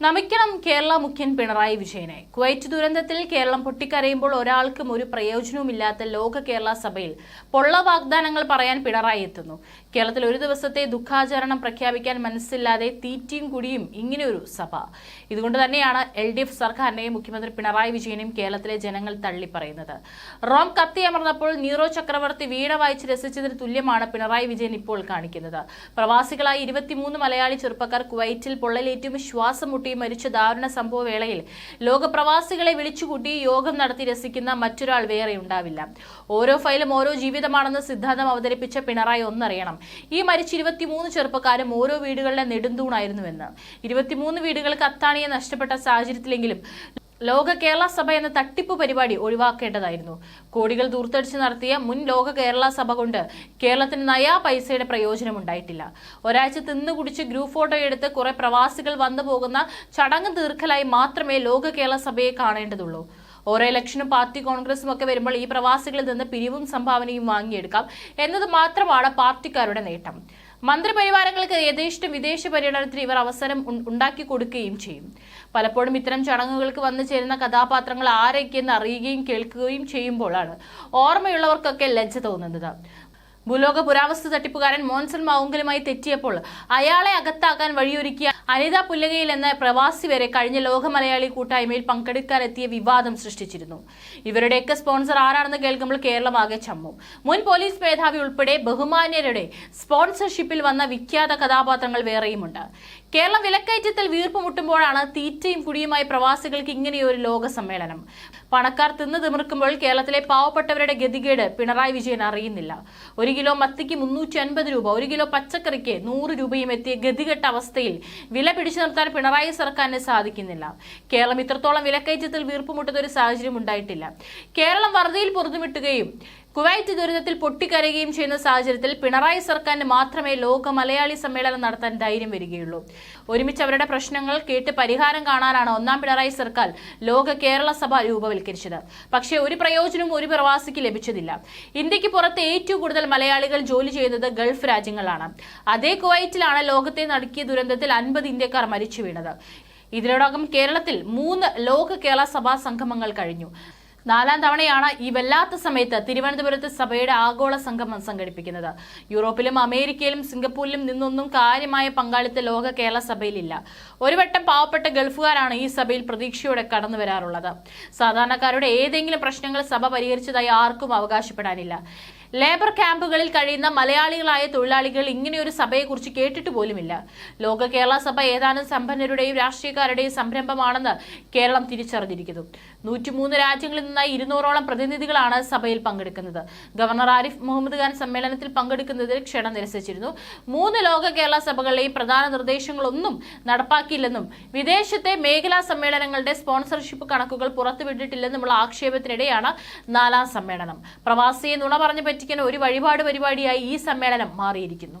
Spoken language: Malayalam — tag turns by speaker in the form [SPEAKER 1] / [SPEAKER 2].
[SPEAKER 1] നമിക്കണം കേരള മുഖ്യൻ പിണറായി വിജയനെ. കുവൈറ്റ് ദുരന്തത്തിൽ കേരളം പൊട്ടിക്കരയുമ്പോൾ ഒരാൾക്കും ഒരു പ്രയോജനവുമില്ലാത്ത ലോക കേരള സഭയിൽ പൊള്ള വാഗ്ദാനങ്ങൾ പറയാൻ പിണറായി എത്തുന്നു. കേരളത്തിൽ ഒരു ദിവസത്തെ ദുഃഖാചരണം പ്രഖ്യാപിക്കാൻ മനസ്സില്ലാതെ തീറ്റിയും കുടിയും ഇങ്ങനെയൊരു സഭ. ഇതുകൊണ്ട് തന്നെയാണ് എൽ ഡി എഫ് സർക്കാരിനെയും മുഖ്യമന്ത്രി പിണറായി വിജയനെയും കേരളത്തിലെ ജനങ്ങൾ തള്ളിപ്പറയുന്നത്. റോം കത്തിയമർന്നപ്പോൾ നീറോ ചക്രവർത്തി വീണ വായിച്ച് രസിച്ചതിന് തുല്യമാണ് പിണറായി വിജയൻ ഇപ്പോൾ കാണിക്കുന്നത്. പ്രവാസികളായ ഇരുപത്തിമൂന്ന് മലയാളി ചെറുപ്പക്കാർ കുവൈറ്റിൽ പൊള്ളലേറ്റും ശ്വാസം മരിച്ച ദാരുണ സംഭവ വേളയിൽ ലോകപ്രവാസികളെ വിളിച്ചുകൂട്ടി യോഗം നടത്തി രസിക്കുന്ന മറ്റൊരാൾ വേറെ ഉണ്ടാവില്ല. ഓരോ ഫയലും ഓരോ ജീവിതമാണെന്ന് സിദ്ധാന്തം അവതരിപ്പിച്ച പിണറായി ഒന്നറിയണം. ഈ മരിച്ച ഇരുപത്തിമൂന്ന് ചെറുപ്പക്കാരും ഓരോ വീടുകളുടെ നെടുന്തൂണായിരുന്നുവെന്ന് ഇരുപത്തിമൂന്ന് വീടുകൾക്ക് അത്താണിയെ നഷ്ടപ്പെട്ട സാഹചര്യത്തിലെങ്കിലും ലോക കേരള സഭ എന്ന തട്ടിപ്പ് പരിപാടി ഒഴിവാക്കേണ്ടതായിരുന്നു. കോടികൾ ദൂർത്തടിച്ച് നടത്തിയ മുൻ ലോക കേരള സഭ കൊണ്ട് കേരളത്തിന് നയാ പൈസയുടെ പ്രയോജനം ഉണ്ടായിട്ടില്ല. ഒരാഴ്ച തിന്നുകുടിച്ച് ഗ്രൂപ്പ് ഫോട്ടോ എടുത്ത് കുറെ പ്രവാസികൾ വന്നു പോകുന്ന ചടങ്ങ് തീർക്കലായി മാത്രമേ ലോക കേരള സഭയെ കാണേണ്ടതുള്ളൂ. ഓരോ ഇലക്ഷനും പാർട്ടി കോൺഗ്രസും ഒക്കെ വരുമ്പോൾ ഈ പ്രവാസികളിൽ നിന്ന് പിരിവും സംഭാവനയും വാങ്ങിയെടുക്കാം. എന്നത് മാത്രമാണ് പാർട്ടിക്കാരുടെ നേട്ടം. മന്ത്രിപരിവാരങ്ങൾക്ക് യഥേഷ്ടം വിദേശ പര്യടനത്തിന് ഇവർ അവസരം ഉണ്ടാക്കി കൊടുക്കുകയും ചെയ്യും. പലപ്പോഴും ഇത്തരം ചടങ്ങുകൾക്ക് വന്നു ചേരുന്ന കഥാപാത്രങ്ങൾ ആരൊക്കെയെന്ന് അറിയുകയും കേൾക്കുകയും ചെയ്യുമ്പോഴാണ് ഓർമ്മയുള്ളവർക്കൊക്കെ ലജ്ജ തോന്നുന്നത്. ഭൂലോക പുരാവസ്തു തട്ടിപ്പുകാരൻ മോൻസൺ മാവുങ്കലുമായി തെറ്റിയപ്പോൾ അയാളെ അകത്താക്കാൻ വഴിയൊരുക്കിയ അനിത പുല്ലകയിൽ എന്ന പ്രവാസി വരെ കഴിഞ്ഞ ലോക മലയാളി കൂട്ടായ്മയിൽ പങ്കെടുക്കാനെത്തിയ വിവാദം സൃഷ്ടിച്ചിരുന്നു. ഇവരുടെയൊക്കെ സ്പോൺസർ ആരാണെന്ന് കേൾക്കുമ്പോൾ കേരളമാകെ ചമ്മും. മുൻ പോലീസ് മേധാവി ഉൾപ്പെടെ ബഹുമാന്യരുടെ സ്പോൺസർഷിപ്പിൽ വന്ന വിഖ്യാത കഥാപാത്രങ്ങൾ വേറെയുമുണ്ട്. കേരളം വിലക്കയറ്റത്തിൽ വീർപ്പുമുട്ടുമ്പോഴാണ് തീറ്റയും കുടിയുമായി പ്രവാസികൾക്ക് ഇങ്ങനെയൊരു ലോക സമ്മേളനം. പണക്കാർ തിന്നു തിമിർക്കുമ്പോൾ കേരളത്തിലെ പാവപ്പെട്ടവരുടെ ഗതികേട് പിണറായി വിജയൻ അറിയുന്നില്ല. ഒരു കിലോ മത്തിക്ക് മുന്നൂറ്റി അൻപത് രൂപ ഒരു കിലോ പച്ചക്കറിക്ക് നൂറ് രൂപയും എത്തിയ ഗതികെട്ട അവസ്ഥയിൽ വില പിടിച്ചു നിർത്താൻ പിണറായി സർക്കാരിന് സാധിക്കുന്നില്ല. കേരളം ഇത്രത്തോളം വിലക്കയറ്റത്തിൽ വീർപ്പുമുട്ടുന്ന ഒരു സാഹചര്യം ഉണ്ടായിട്ടില്ല. കേരളം വറുതിയിൽ പൊറുതുമിട്ടുകയും കുവൈറ്റ് ദുരിതത്തിൽ പൊട്ടിക്കരയുകയും ചെയ്യുന്ന സാഹചര്യത്തിൽ പിണറായി സർക്കാരിന് മാത്രമേ ലോക മലയാളി സമ്മേളനം നടത്താൻ ധൈര്യം വരികയുള്ളൂ. ഒരുമിച്ച് അവരുടെ പ്രശ്നങ്ങൾ കേട്ട് പരിഹാരം കാണാനാണ് ഒന്നാം പിണറായി സർക്കാർ ലോക കേരള സഭ രൂപവൽക്കരിച്ചത്. പക്ഷേ ഒരു പ്രയോജനവും ഒരു പ്രവാസിക്ക് ലഭിച്ചതില്ല. ഇന്ത്യയ്ക്ക് പുറത്ത് ഏറ്റവും കൂടുതൽ മലയാളികൾ ജോലി ചെയ്യുന്നത് ഗൾഫ് രാജ്യങ്ങളാണ്. അതേ കുവൈറ്റിലാണ് ലോകത്തെ നടുക്കിയ ദുരന്തത്തിൽ അൻപത് ഇന്ത്യക്കാർ മരിച്ചു വീണത്. ഇതിനോടകം കേരളത്തിൽ മൂന്ന് ലോക കേരള സഭാ സംഗമങ്ങൾ കഴിഞ്ഞു. നാലാം തവണയാണ് ഈ വല്ലാത്ത സമയത്ത് തിരുവനന്തപുരത്ത് സഭയുടെ ആഗോള സംഗമം സംഘടിപ്പിക്കുന്നത്. യൂറോപ്പിലും അമേരിക്കയിലും സിംഗപ്പൂരിലും നിന്നൊന്നും കാര്യമായ പങ്കാളിത്ത ലോക കേരള സഭയിലില്ല. ഒരു വട്ടം പാവപ്പെട്ട ഗൾഫുകാരാണ് ഈ സഭയിൽ പ്രതീക്ഷയോടെ കടന്നു വരാറുള്ളത്. സാധാരണക്കാരുടെ ഏതെങ്കിലും പ്രശ്നങ്ങൾ സഭ പരിഹരിച്ചതായി ആർക്കും അവകാശപ്പെടാനില്ല. ലേബർ ക്യാമ്പുകളിൽ കഴിയുന്ന മലയാളികളായ തൊഴിലാളികൾ ഇങ്ങനെയൊരു സഭയെക്കുറിച്ച് കേട്ടിട്ട് പോലുമില്ല. ലോക കേരള സഭ ഏതാനും സമ്പന്നരുടെയും രാഷ്ട്രീയക്കാരുടെയും സംരംഭമാണെന്ന് കേരളം തിരിച്ചറിഞ്ഞിരിക്കുന്നു. നൂറ്റിമൂന്ന് രാജ്യങ്ങളിൽ നിന്നായി ഇരുന്നൂറോളം പ്രതിനിധികളാണ് സഭയിൽ പങ്കെടുക്കുന്നത്. ഗവർണർ ആരിഫ് മുഹമ്മദ് ഖാൻ സമ്മേളനത്തിൽ പങ്കെടുക്കുന്നതിൽ ക്ഷണം നിരസിച്ചിരുന്നു. മൂന്ന് ലോക കേരള സഭകളിലെയും പ്രധാന നിർദ്ദേശങ്ങളൊന്നും നടപ്പാക്കിയില്ലെന്നും വിദേശത്തെ മേഖലാ സമ്മേളനങ്ങളുടെ സ്പോൺസർഷിപ്പ് കണക്കുകൾ പുറത്തുവിട്ടിട്ടില്ലെന്നുമുള്ള ആക്ഷേപത്തിനിടെയാണ് നാലാം സമ്മേളനം. പ്രവാസിയെ നുണ പറഞ്ഞു വത്തിക്കാൻ ഒരു വഴിപാട് പരിപാടിയായി ഈ സമ്മേളനം മാറിയിരിക്കുന്നു.